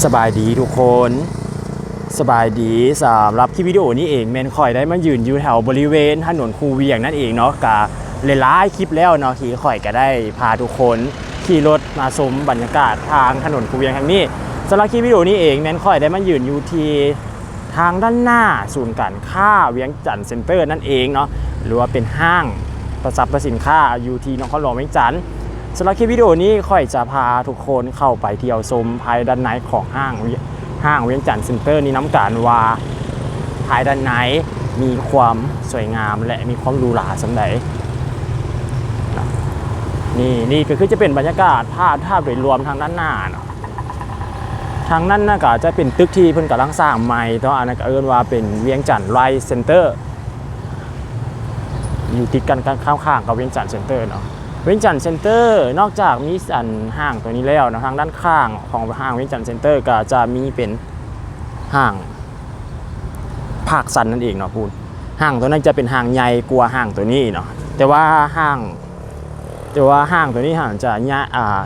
สบายดีทุกคน สบายดีสำหรับคลิปวิดีโอนี้เองแมนคอยได้มายืนอยู่แถวบริเวณถนนคูเวียงนั่นเองเนาะกะเลยหลายคลิปแล้วเนาะที่คอยก็ได้พาทุกคนขี่รถมาชมบรรยากาศทางถนนคูเวียงทางนี้สำหรับคลิปวิดีโอนี้เองแมนคอยได้มายืนอยู่ที่ทางด้านหน้าศูนย์การค้าเวียงจันทร์เซ็นเตอร์นั่นเองเนาะหรือว่าเป็นห้างประสับประสินค้าอยู่ที่นครหลวงเวียงจันทร์ สำหรับคลิปวิดีโอนี้ค่อยจะพาทุกคนเข้าไปเที่ยวชมภายด้านในของห้างห้างเวียงจันทร์เซ็นเตอร์นี้น้ำกันว่าภายด้านในมีความสวยงามและมีความหรูหราสำหรับนี่นี่ก็คือจะเป็นบรรยากาศภาพภาพโดยรวมทางด้านหน้าเนาะทางนั้นน่าก็จะเป็นตึกที่เพิ่นกำลังสร้างใหม่เนาะอันนั้นก็เอิ้นว่าเป็นเวียงจันทร์ไรเซ็นเตอร์อยู่ติดกันข้างๆกับเวียงจันทร์เซ็นเตอร์เนาะ เวียงจันทร์เซ็นเตอร์นอกจากมีอันห้างตัวนี้แล้วนะทางด้านข้างของห้างเวียงจันทร์เซ็นเตอร์ก็จะมีเป็นห้างภาคสันนั่นเองเนาะพูดห้างตัวนั้นจะเป็นห้างใหญ่กว่าห้างตัวนี้เนาะแต่ว่าห้าง แต่ว่าห้างตัวนี้ห้างจะใหญ่อ่า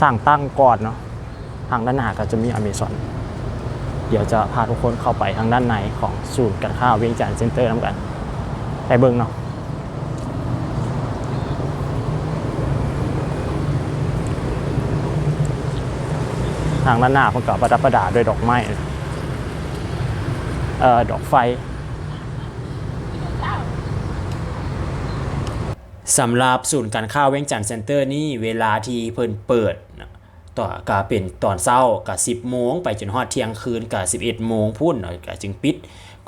สร้างตั้งก่อนเนาะทางด้านหน้าก็จะมีอเมซอนเดี๋ยวจะพาทุกคนเข้าไปทางด้านในของศูนย์การค้าเวียงจันทร์เซ็นเตอร์น้ำกันไปเบิ่งเนาะางด้านหน้าเขาก็ประดับประดาด้วยดอกไม้เอ่อดอกไฟสำหรับศูนย์การค้าเวียงจันทร์เซ็นเตอร์นี่เวลาที่เพิ่นเปิดต่อก็เป็นตอนเช้ากับ10โมงไปจนฮอดเที่ยงคืนกับ11โมงพุ่นเนาะก็จึงปิด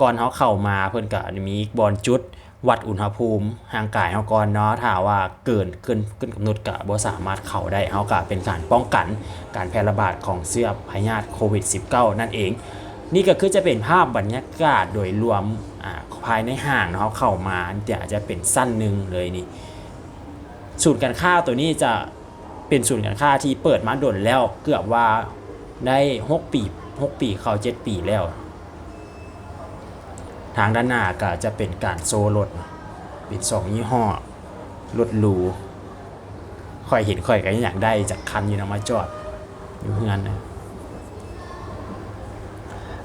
ก่อนเขาเข้ามาเพิ่นก็มีบอลจุด วัดอุณหภูมิห่างกายเฮาก่อนเนาะถ้าว่าเกินเกินเกินกำหนดก็บ่สามารถเข้าได้เฮาก็เป็นการป้องกันการแพร่ระบาดของเชื้อพยาธิโควิด -19 นั่นเอง นี่ก็คือจะเป็นภาพบรรยากาศโดยรวมอ่าภายในห้างเนาะเขาเข้ามาเดี๋ยวจะเป็นสั้นหนึ่งเลยนี่ศูนย์การค้าตัวนี้จะเป็นศูนย์การค้าที่เปิดมาดนแล้วเกือบว่าได้ 6 ปี 6 ปีเข้า7ปีแล้ว ทางด้านหน้าก็จะเป็นการโซรถเป็นสองยี่ห้อรถหรูค่อยเห็นค่อยก็อยากได้จากคันอยู่นะมาจอดอยู่เพื่อนนะ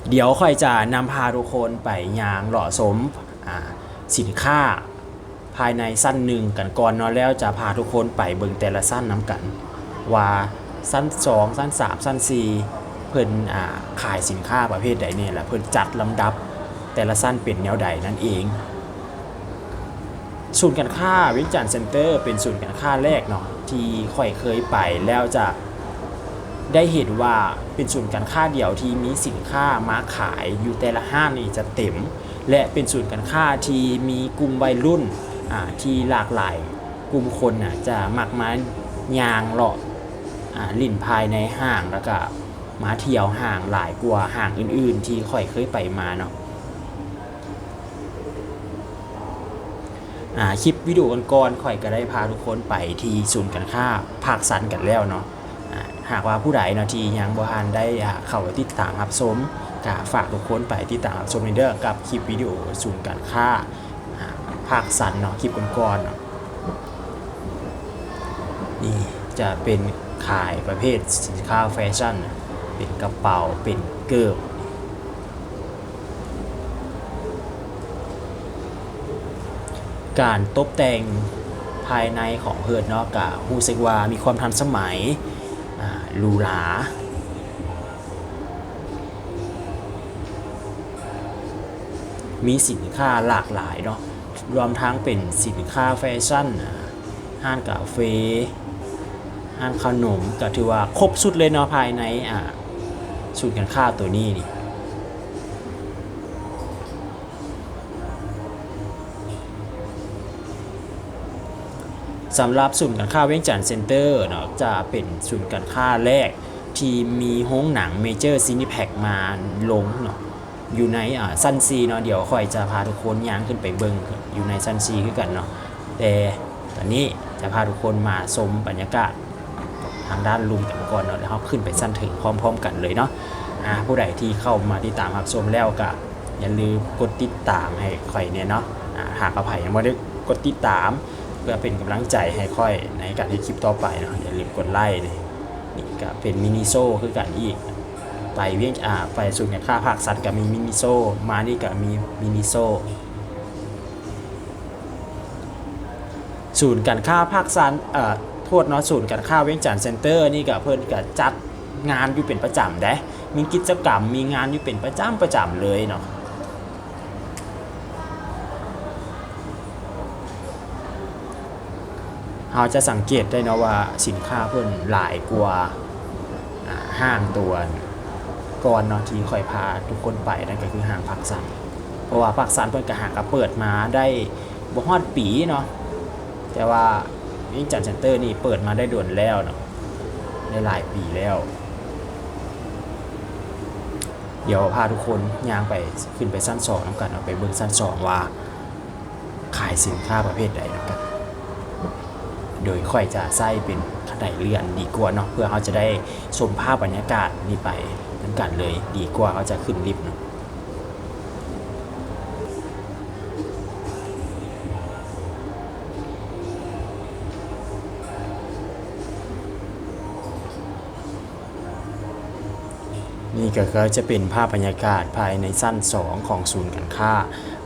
เดี๋ยวค่อยจะนำพาทุกคนไปยางหล่อสมอสินค้าภายในสั้นหนึ่งกันก่อนเนาะแล้วจะพาทุกคนไปเบิ่งแต่ละสั้นน้ำกัน ว่าสั้น2สั้น3สั้น4เพิ่นอ่าขายสินค้าประเภทใดเนี่ยแหละเพิ่นจัดลำดับ แต่ละสั้นเป็นแนวใดนั่นเอง ศูนย์การค้าวิจารณ์เซ็นเตอร์ เป็นศูนย์การค้าแรกเนาะที่ค่อยเคยไปแล้วจะได้เห็นว่าเป็นศูนย์การค้าเดียวที่มีสินค้ามาขายอยู่แต่ละห้างนี่จะเต็ม และเป็นศูนย์การค้าที่มีกลุ่มวัยรุ่นที่หลากหลายกลุ่มคนน่ะจะมักมายางเลาะลิ่นภายในห้างแล้วก็มาเที่ยวห้างหลายกว่าห้างอื่น ๆ ที่ค่อยเคยไปมาเนาะอ่า คลิปวิดีโอก่อนๆค่อยก็ได้พาทุกคนไปที่ศูนย์การค้าภาคสันกันแล้วเนาะหากว่าผู้ใดเนาะที่ยังบ่ทันได้เข้าไปติดตามรับชมก็ฝากทุกคนไปที่ตามรับชมในเด้อกับคลิปวิดีโอศูนย์การค้าภาคสันเนาะคลิปก่อนๆเนาะนี่จะเป็นขายประเภทสินค้าแฟชั่น เป็นกระเป๋าเป็นเกิบ การตกแต่งภายในของเฮือนเนาะกะรู้สึกว่ามีความทันสมัยหรูหรามีสินค้าหลากหลายเนาะรวมทั้งเป็นสินค้าแฟชั่นห้างกาแฟห้างขนมก็ถือว่าครบสุดเลยเนาะภายในอ่าศูนย์การค้าตัวนี้นี่ สำหรับศูนย์การค้าเวียงจันทร์เซ็นเตอร์เนาะจะเป็นศูนย์การค้าแรก ที่มีโรงหนังเมเจอร์ซีนิแพคมาลงเนาะอยู่ในอ่าซันซีเนาะเดี๋ยวคอยจะพาทุกคนย่างขึ้นไปเบิ่งอยู่ในซันซีคือกันเนาะแต่ตอนนี้จะพาทุกคนมาชมบรรยากาศทางด้านลุมกันก่อนเนาะแล้วเราขึ้นไปสั้นถึงพร้อม ๆ กันเลยเนาะอ่าผู้ใดที่เข้ามาติดตามรับชมแล้วก็อย่าลืมกดติดตามให้คอยเนี่ยเนาะอ่าหากกระไผ่ยังไม่ได้กดติดตาม พื่อเป็นกำลังใจให้ค่อยในการที่คลิปต่อไปนะอย่าลืมกดไลค์นี่นี่ก็เป็นมินิโซคือกันอีกไปเวียงอ่าไปศูนย์การค้าภาคสัตว์ก็มีมินิโซมานี่ก็มีมินิโซศูนย์การค้าภาคสันเอ่อโทษเนาะศูนย์การค้าเวียงจันทน์เซ็นเตอร์นี่ก็เพิ่นก็จัดงานอยู่เป็นประจำเด้มีกิจกรรมมีงานอยู่เป็นประจำประจำเลยเนาะ เราจะสังเกตได้นะว่าสินค้าเพิ่นหลายกว่าห้างตัวก่อนเนาะที่คอยพาทุกคนไปนั่นก็คือห้างพักสันเพราะว่าพักสันเพิ่นก็หางก็เปิดมาได้บ่ฮอดปีเนาะแต่ว่าวิ่งจันเซ็นเตอร์นี่เปิดมาได้ด่วนแล้วเนาะได้หลายปีแล้ว เดี๋ยวพาทุกคนย่างไปขึ้นไปสั้นสองน้ำกันเอาไปเบิ่งสั้นสองว่า ขายสินค้าประเภทใดน้ำกัน โดยค่อยจะใส่เป็นขันไดเลื่อนดีกว่าเนาะเพื่อเขาจะได้ชมภาพบรรยากาศนี่ไปน้ำกันเลยดีกว่าเขาจะขึ้นลิฟต์เนาะนี่ก็ก็จะเป็นภาพบรรยากาศภายในสั้น 2 ของศูนย์การค้า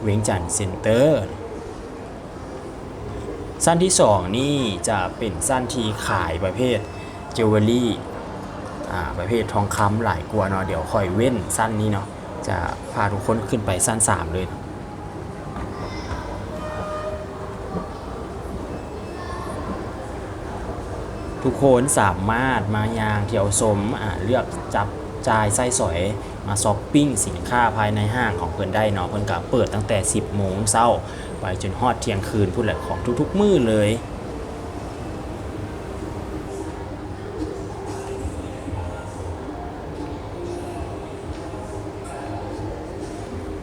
เวียงจันทน์เซ็นเตอร์ สั้นที่ 2 นี่จะเป็นสั้นที่ขายประเภทเจวเวลรี่ประเภททองคำหลายกว่าเนาะเดี๋ยวค่อยเว้นสั้นนี้เนาะจะพาทุกคนขึ้นไปสั้น 3 เลยทุกคนสามารถมายางเที่ยวสมเลือกจับจ่ายไส้สอยมาช้อปปิ้งสินค้าภายในห้างของเพิ่อนได้เนาะเพิ่อนก็เปิดตั้งแต่ 10โมงเช้า ไปจนฮอดเที่ยงคืนพูดแหละของทุกๆมื้อเลย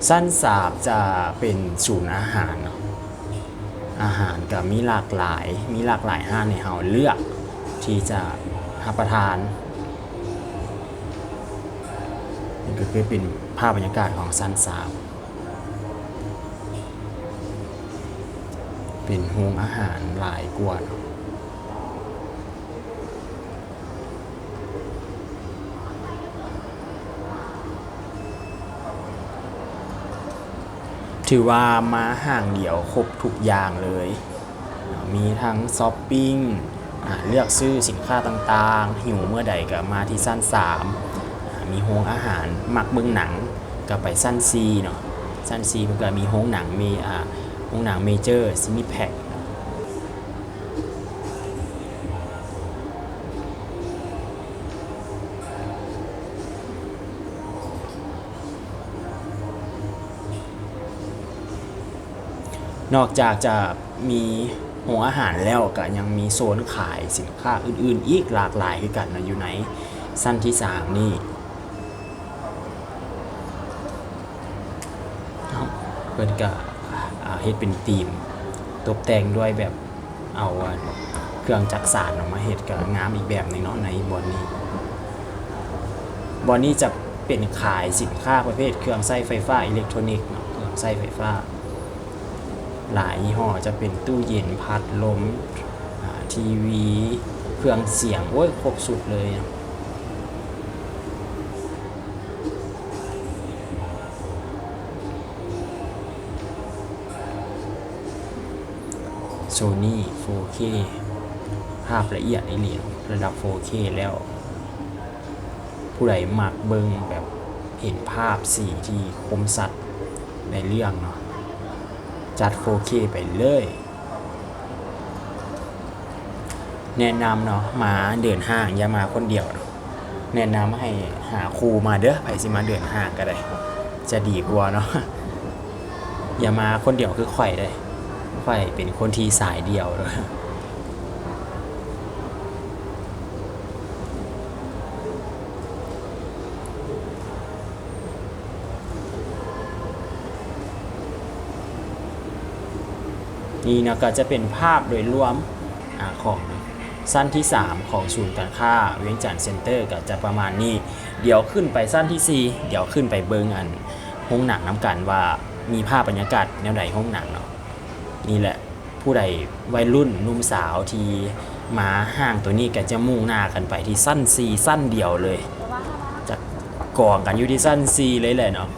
สั้นสาบจะเป็นศูนย์อาหาร อาหารก็มีหลากหลาย มีหลากหลายห้างในเฮาเลือก ที่จะรับประทานนี่ก็คือเป็นภาพบรรยากาศของซันสาม เป็นโฮงอาหารหลายกว่าเนอะถือว่ามาห่างเดี่ยวครบทุกอย่างเลย มีทั้งช้อปปิ้งเลือกซื้อสินค้าต่างๆ หิวเมื่อใดก็มาที่สั้น3อ่ามีโฮงอาหาร มักเมืองหนังก็ไปสั้นซีเนาะสั้นซีมันก็มีโฮงหนังมีอ่า โฮงหนังเมเจอร์ซินิแพคนอกจากจะมีโรงอาหารแล้วก็ยังมีโซนขายสินค้าอื่นๆ อีกหลากหลายคือกันนะอยู่ในสั้นที่ 3 นี่เอ้าเพิ่นก็อ่า ฮ็ดเป็นธีม ตกแต่งด้วยแบบเอาเครื่องจักสานออกมาเฮ็ดก็งามอีกแบบหนึงเนาะในบอนนี้บอนนี้จะเป็นขายสินค้าประเภท เครื่องใช้ไฟฟ้าอิเล็กทรอนิกส์เนาะเครื่องใช้ไฟฟ้า หลายยี่ห้อจะเป็นตู้เย็นพัดลมอ่าทีวี เครื่องเสียงโอ้ยครบสุดเลยอะ โซนี่ 4K ภาพละเอียดอีเหลียระดับ 4K แล้ว ผู้ใดมักเบิงแบบเห็นภาพสีที่คมสัตว์ในเรื่องเนาะจัด 4K ไปเลย แนะนำเนาะมาเดินห้างอย่ามาคนเดียวเนาะแนะนำให้หาครูมาเด้อไปสิมาเดินห้างก็ได้ จะดีกว่าเนาะอย่ามาคนเดียวคือข่อยได้ ข่อยเป็นคนที่สายเดียวเลยนี่นะก็จะเป็นภาพโดยรวมอของสั้นที่ 3 ของศูนย์การค้าเวียงจันทน์เซ็นเตอร์ก็จะประมาณนี้ เดี๋ยวขึ้นไปสั้นที่ 4 เดี๋ยวขึ้นไปเบิงอันห้องหนังน้ำกันว่ามีภาพบรรยากาศแนวใดห้องหนังเนาะ นี่แหละ ผู้ใดวัยรุ่นนุ่มสาวที่มาห้างตัวนี้ก็จะมุ่งหน้ากันไปที่สั้นซีสั้นเดียวเลยจะกองกันอยู่ที่สั้นซีเลยแหละเนาะ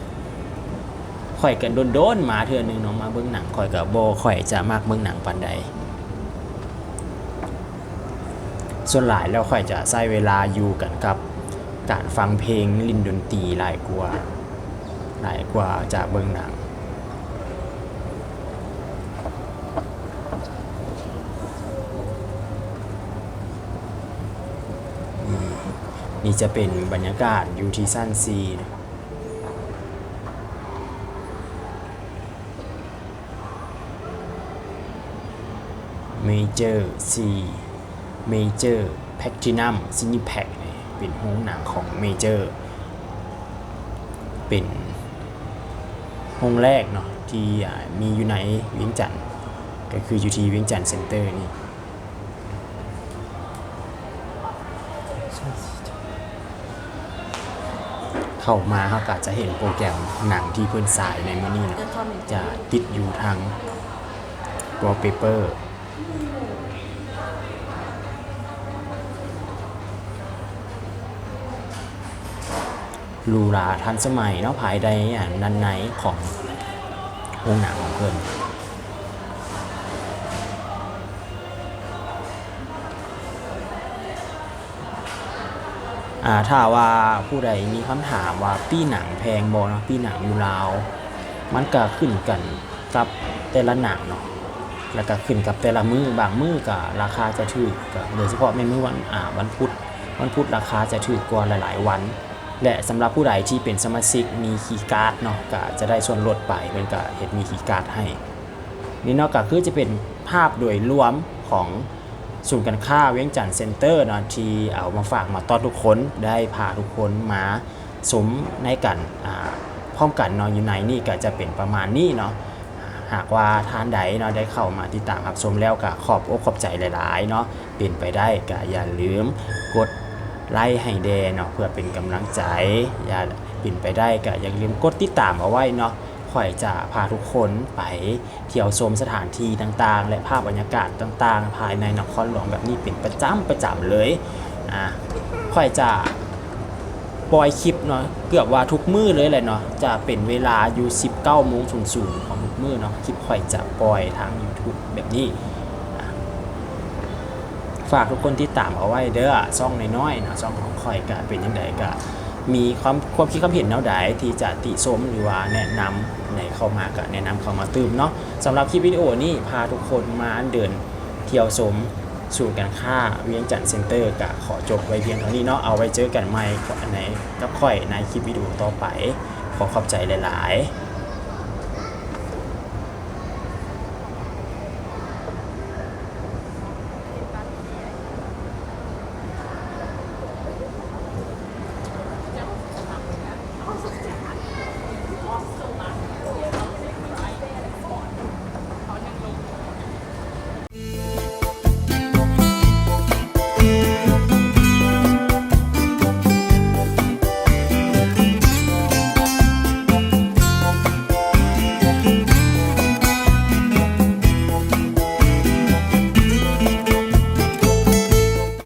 ข่อยกันโดนๆมาเทื่อนึงเนาะมาเบิ่งหนังข่อยกับโบข่อยจะมากเบิ่งหนังปานใดส่วนหลายแล้วข่อยจะใช้เวลาอยู่กันกับ การฟังเพลงลินดนตรีหลายกว่าหลายกว่าจะเบิ่งหนัง นี่จะเป็นบรรยากาศยูที่สั้นซีเมเจอร์ซีเมเจอร์แพคทินัมซินิแพคเป็นโรงหนังของเมเจอร์เป็นโรงแรกเนาะที่มีอยู่ในเวียงจันทน์ก็คืออยู่ที่เวียงจันทน์เซ็นเตอร์นี่ เข้ามาเขาก็จะเห็นโปรแกรมหนังที่เพื่อนสายในมือนี้นะจะติดอยู่ทางวอลเปเปอร์หรูราทันสมัยเนาะภายในอะนันในของโรงหนังของเพื่อน อ่าถ้าว่าผู้ใดมีคำถามว่าปีหนังแพงบ่เนาะปีหนังอยู่ลาว มันก็ขึ้นกันกับแต่ละหนังเนาะแล้วก็ขึ้นกับแต่ละมือบางมือก็ราคาจะถูกก็โดยเฉพาะในมือวันอ่าวันพุธวันพุธราคาจะถูกกว่าหลาย ๆ วัน และสำหรับผู้ใดที่เป็นสมาชิกมีคีย์การ์ดเนาะก็จะได้ส่วนลดไปเพิ่นก็เฮ็ดมีคีย์การ์ดให้ นี่เนาะก็คือจะเป็นภาพโดยรวมของ ศูนย์การค้าเวียงจันทน์เซ็นเตอร์นะที่เอามาฝากมาต้อนทุกคนได้พาทุกคนมาสมในกันพร้อมกันเนาะอยู่ในนี่ก็จะเป็นประมาณนี้เนาะหากว่าทานใดเนาะได้เข้ามาติดตามรับชมแล้วก็ขอบอกขอบใจหลายๆเนาะเป็นไปได้ก็อย่าลืมกดไลค์ให้แดเนาะเพื่อเป็นกำลังใจอย่าเป็นไปได้ก็อย่าลืมกดติดตามเอาไว้เนาะ ข่อยจะพาทุกคนไปเที่ยวชมสถานที่ต่างๆ และภาพบรรยากาศต่างๆ ภายในนครหลวงแบบนี้เป็นประจำประจำเลยอะข่อยจะปล่อยคลิปเนาะเกือบว่าทุกมื้อเลยแหละเนาะจะเป็นเวลาอยู่ 19โมงศูนย์ศูนย์ของทุกมื้อเนาะคลิปข่อยจะปล่อยทาง YouTube แบบนี้ฝากทุกคนที่ตามเอาไว้เด้อซ่องน้อยๆนะซ่องของข่อยก็เป็นยังไงก็ มีความความคิดความเห็นแนวใดที่จะติชมหรือว่าแนะนำในเข้ามากะแนะนำเข้ามาตื่มเนาะสำหรับคลิปวิดีโอนี้พาทุกคนมาเดินเที่ยวชมสู่การค่าเวียงจันทร์เซ็นเตอร์กะขอจบไว้เพียงเท่านี้เนาะเอาไว้เจอกันใหม่ในกับค่อยในคลิปวิดีโอต่อไป ขอขอบใจหลาย ๆ